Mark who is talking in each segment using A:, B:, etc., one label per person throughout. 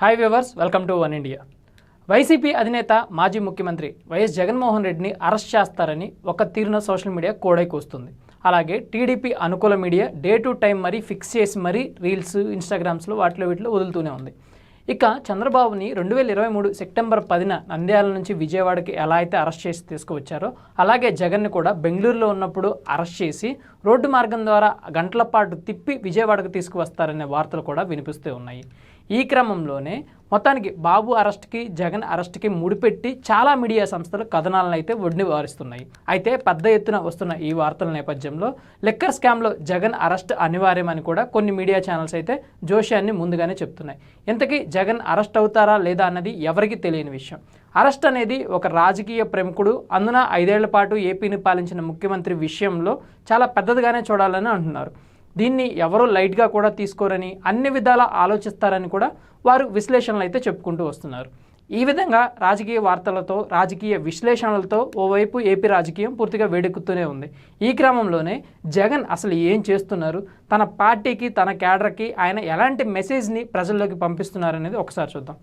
A: Hi viewers welcome to one India YCP అధినేత మాజీ ముఖ్యమంత్రి వైఎస్ జగన్మోహన్ రెడ్డిని అరెస్ట్ చేస్తారని ఒక తీరున సోషల్ మీడియా కోడై కూస్తుంది. అలాగే టీడీపీ అనుకూల మీడియా డే టు టైం మరీ ఫిక్స్ చేసి మరీ రీల్స్ ఇన్స్టాగ్రామ్స్లో వాటిలో వీటిలో వదులుతూనే ఉంది. ఇక చంద్రబాబుని రెండు వేల ఇరవై మూడు సెప్టెంబర్ పదిన నంద్యాల నుంచి విజయవాడకి ఎలా అయితే అరెస్ట్ చేసి తీసుకువచ్చారో అలాగే జగన్ని కూడా బెంగళూరులో ఉన్నప్పుడు అరెస్ట్ చేసి రోడ్డు మార్గం ద్వారా గంటల పాటు తిప్పి విజయవాడకు తీసుకువస్తారనే వార్తలు కూడా వినిపిస్తూ ఉన్నాయి. ఈ క్రమంలోనే మొత్తానికి బాబు అరెస్ట్కి జగన్ అరెస్ట్కి ముడిపెట్టి చాలా మీడియా సంస్థలు కథనాలను అయితే ఒడిని వారిస్తున్నాయి. అయితే పెద్ద ఎత్తున వస్తున్న ఈ వార్తల నేపథ్యంలో లెక్కర్ స్కామ్లో జగన్ అరెస్ట్ అనివార్యమని కూడా కొన్ని మీడియా ఛానల్స్ అయితే జోష్యాన్ని ముందుగానే చెప్తున్నాయి. ఇంతకీ జగన్ అరెస్ట్ అవుతారా లేదా అన్నది ఎవరికీ తెలియని విషయం. అరెస్ట్ అనేది ఒక రాజకీయ ప్రముఖుడు అందున ఐదేళ్ళ పాటు ఏపీని పాలించిన ముఖ్యమంత్రి విషయంలో చాలా పెద్దదిగానే చూడాలని అంటున్నారు. దీన్ని ఎవరో లైట్గా కూడా తీసుకోరని అన్ని విధాలా ఆలోచిస్తారని కూడా వారు విశ్లేషణలు అయితే చెప్పుకుంటూ వస్తున్నారు. ఈ విధంగా రాజకీయ వార్తలతో రాజకీయ విశ్లేషణలతో ఓవైపు ఏపీ రాజకీయం పూర్తిగా వేడెక్కుతూనే ఉంది. ఈ క్రమంలోనే జగన్ అసలు ఏం చేస్తున్నారు? తన పార్టీకి తన క్యాడర్కి ఆయన ఎలాంటి మెసేజ్ని ప్రజల్లోకి పంపిస్తున్నారనేది ఒకసారి చూద్దాం.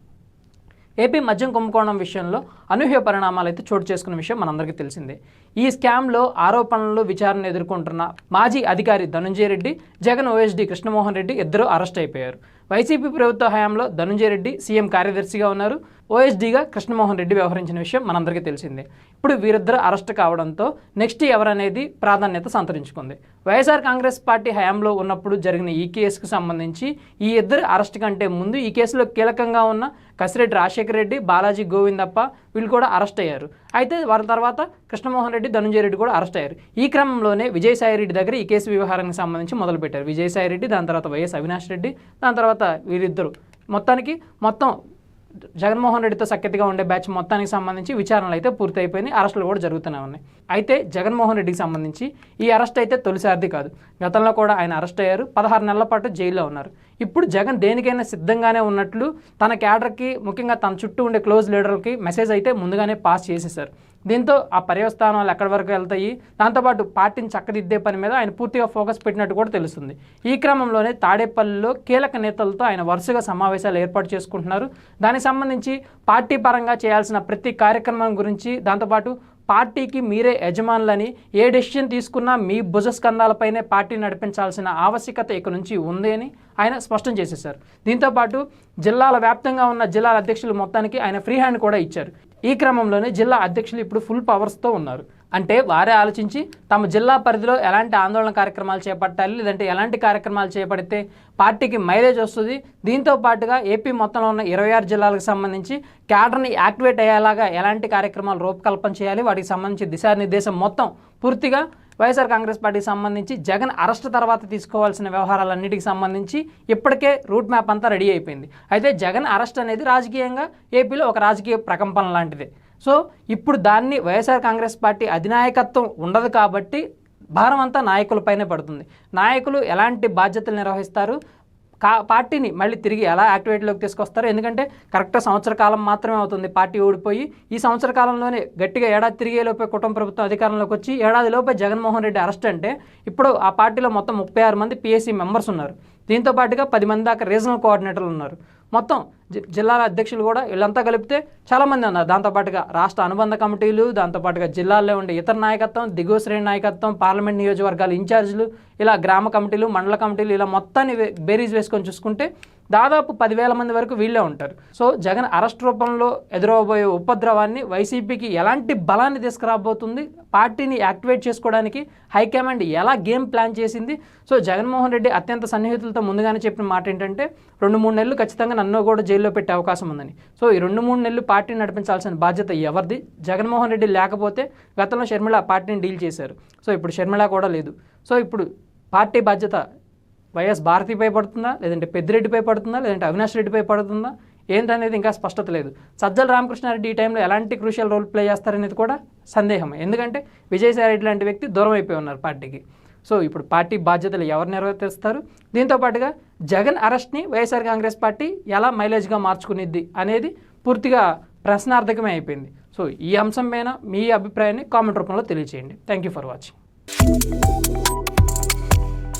A: ఏపీ మద్యం కుంభకోణం విషయంలో అనూహ్య పరిణామాలు అయితే చోటు చేసుకున్న విషయం మనందరికీ తెలిసిందే. ఈ స్కామ్లో ఆరోపణలు విచారణ ఎదుర్కొంటున్న మాజీ అధికారి ధనుంజయ రెడ్డి జగన్ ఓఎస్డీ కృష్ణమోహన్ రెడ్డి ఇద్దరు అరెస్ట్ అయిపోయారు. వైసీపీ ప్రభుత్వ హయాంలో ధనుంజయ రెడ్డి సీఎం కార్యదర్శిగా ఉన్నారు. ఓఎస్డీగా కృష్ణమోహన్ రెడ్డి వ్యవహరించిన విషయం మనందరికీ తెలిసిందే. ఇప్పుడు వీరిద్దరు అరెస్ట్ కావడంతో నెక్స్ట్ ఎవరనేది ప్రాధాన్యత సంతరించుకుంది. వైఎస్ఆర్ కాంగ్రెస్ పార్టీ హయాంలో ఉన్నప్పుడు జరిగిన ఈ కేసుకు సంబంధించి ఈ ఇద్దరు అరెస్ట్ కంటే ముందు ఈ కేసులో కీలకంగా ఉన్న కసిరెడ్డి రాజశేఖర రెడ్డి బాలాజీ గోవిందప్ప వీళ్ళు కూడా అరెస్ట్ అయ్యారు. అయితే వారి తర్వాత కృష్ణమోహన్ రెడ్డి ధనుంజయ రెడ్డి కూడా అరెస్ట్ అయ్యారు. ఈ క్రమంలోనే విజయసాయి రెడ్డి దగ్గర ఈ కేసు వ్యవహారానికి సంబంధించి మొదలుపెట్టారు. విజయసాయి రెడ్డి దాని తర్వాత వైఎస్ అవినాష్ రెడ్డి దాని తర్వాత వీరిద్దరు. మొత్తానికి మొత్తం జగన్మోహన్ రెడ్డితో సఖ్యతగా ఉండే బ్యాచ్ మొత్తానికి సంబంధించి విచారణలు అయితే పూర్తి అరెస్టులు కూడా జరుగుతూనే ఉన్నాయి. అయితే జగన్మోహన్ రెడ్డికి సంబంధించి ఈ అరెస్ట్ అయితే తొలిసారిది కాదు. గతంలో కూడా ఆయన అరెస్ట్ అయ్యారు పదహారు నెలల పాటు జైల్లో ఉన్నారు. ఇప్పుడు జగన్ దేనికైనా సిద్ధంగానే ఉన్నట్లు తన క్యాడర్కి ముఖ్యంగా తన చుట్టూ ఉండే క్లోజ్ లీడర్లకి మెసేజ్ అయితే ముందుగానే పాస్ చేసేశారు. దీంతో ఆ పర్యవస్థానాలు ఎక్కడి వరకు వెళ్తాయి? దాంతోపాటు పార్టీని చక్కదిద్దే పని మీద ఆయన పూర్తిగా ఫోకస్ పెట్టినట్టు కూడా తెలుస్తుంది. ఈ క్రమంలోనే తాడేపల్లిలో కీలక నేతలతో ఆయన వరుసగా సమావేశాలు ఏర్పాటు చేసుకుంటున్నారు. దానికి సంబంధించి పార్టీ పరంగా చేయాల్సిన ప్రతి కార్యక్రమం గురించి దాంతోపాటు పార్టీకి మీరే యజమానులని ఏ డెసిషన్ తీసుకున్నా మీ భుజస్కంధాలపైనే పార్టీ నడిపించాల్సిన ఆవశ్యకత ఇక నుంచి ఉంది అని ఆయన స్పష్టం చేసేశారు. దీంతోపాటు జిల్లాల వ్యాప్తంగా ఉన్న జిల్లాల అధ్యక్షులు మొత్తానికి ఆయన ఫ్రీ హ్యాండ్ కూడా ఇచ్చారు. ఈ క్రమంలోనే జిల్లా అధ్యక్షులు ఇప్పుడు ఫుల్ పవర్స్తో ఉన్నారు. అంటే వారే ఆలోచించి తమ జిల్లా పరిధిలో ఎలాంటి ఆందోళన కార్యక్రమాలు చేపట్టాలి లేదంటే ఎలాంటి కార్యక్రమాలు చేపడితే పార్టీకి మైలేజ్ వస్తుంది. దీంతో పాటుగా ఏపీ మొత్తంలో ఉన్న ఇరవై ఆరు జిల్లాలకు సంబంధించి క్యాడర్ని యాక్టివేట్ అయ్యేలాగా ఎలాంటి కార్యక్రమాలు రూపకల్పన చేయాలి వాటికి సంబంధించి దిశానిర్దేశం మొత్తం పూర్తిగా వైఎస్ఆర్ కాంగ్రెస్ పార్టీకి సంబంధించి జగన్ అరెస్ట్ తర్వాత తీసుకోవాల్సిన వ్యవహారాలన్నిటికి సంబంధించి ఇప్పటికే రూట్ మ్యాప్ అంతా రెడీ అయిపోయింది. అయితే జగన్ అరెస్ట్ అనేది రాజకీయంగా ఏపీలో ఒక రాజకీయ ప్రకంపన లాంటిది. సో ఇప్పుడు దాన్ని వైఎస్ఆర్ కాంగ్రెస్ పార్టీ అధినాయకత్వం ఉండదు కాబట్టి భారం అంతా నాయకులపైనే పడుతుంది. నాయకులు ఎలాంటి బాధ్యతలు నిర్వహిస్తారు? కా పార్టీని మళ్ళీ తిరిగి ఎలా యాక్టివేట్లోకి తీసుకొస్తారు ఎందుకంటే కరెక్ట్ సంవత్సర కాలం మాత్రమే అవుతుంది. పార్టీ ఓడిపోయి ఈ సంవత్సర కాలంలోనే గట్టిగా ఏడాది తిరిగేలోపే కుటుంబ ప్రభుత్వం అధికారంలోకి వచ్చి ఏడాదిలోపే జగన్మోహన్ రెడ్డి అరెస్ట్ అంటే ఇప్పుడు ఆ పార్టీలో మొత్తం ముప్పై ఆరు మంది పిఎస్సీ మెంబర్స్ ఉన్నారు. దీంతో పాటుగా పది మంది దాకా రీజనల్ కోఆర్డినేటర్లు ఉన్నారు. మొత్తం జి- జిల్లాల అధ్యక్షులు కూడా వీళ్ళంతా కలిపితే చాలామంది ఉన్నారు. దాంతోపాటుగా రాష్ట్ర అనుబంధ కమిటీలు దాంతోపాటుగా జిల్లాల్లో ఉండే ఇతర నాయకత్వం దిగువ శ్రేణి నాయకత్వం పార్లమెంట్ నియోజకవర్గాల ఇన్ఛార్జీలు ఇలా గ్రామ కమిటీలు మండల కమిటీలు ఇలా మొత్తాన్ని వే- బేరీజ్ వేసుకొని చూసుకుంటే దాదాపు పదివేల మంది వరకు వీళ్ళే ఉంటారు. సో జగన్ అరెస్ట్ రూపంలో ఎదురవబోయే ఉపద్రవాన్ని వైసీపీకి ఎలాంటి బలాన్ని తీసుకురాబోతుంది పార్టీని యాక్టివేట్ చేసుకోవడానికి హైకమాండ్ ఎలా గేమ్ ప్లాన్ చేసింది? సో జగన్మోహన్ రెడ్డి అత్యంత సన్నిహితులతో ముందుగానే చెప్పిన మాట ఏంటంటే రెండు మూడు నెలలు ఖచ్చితంగా నన్ను కూడా జైల్లో పెట్టే అవకాశం ఉందని. సో ఈ రెండు మూడు నెలలు పార్టీని నడిపించాల్సిన బాధ్యత ఎవరిది? జగన్మోహన్ రెడ్డి లేకపోతే గతంలో షర్మిల పార్టీని డీల్ చేశారు. సో ఇప్పుడు షర్మిల కూడా లేదు. సో ఇప్పుడు పార్టీ బాధ్యత వైఎస్ భారతిపై పడుతుందా? లేదంటే పెద్దిరెడ్డిపై పడుతుందా? లేదంటే అవినాష్ రెడ్డిపై పడుతుందా? ఏంటనేది ఇంకా స్పష్టత లేదు. సజ్జల రామకృష్ణారెడ్డి ఈ టైంలో ఎలాంటి క్రూషియల్ రోల్ ప్లే చేస్తారనేది కూడా సందేహమే ఎందుకంటే విజయసాయి రెడ్డి లాంటి వ్యక్తి దూరం అయిపోయి ఉన్నారు పార్టీకి. సో ఇప్పుడు పార్టీ బాధ్యతలు ఎవరు నిర్వర్తిస్తారు దీంతో పాటుగా జగన్ అరెస్ట్ని వైఎస్ఆర్ కాంగ్రెస్ పార్టీ ఎలా మైలేజ్గా మార్చుకునిద్ది అనేది పూర్తిగా ప్రశ్నార్థకమే అయిపోయింది. సో ఈ అంశం పైన మీ అభిప్రాయాన్ని కామెంట్ రూపంలో తెలియజేయండి thank you for watching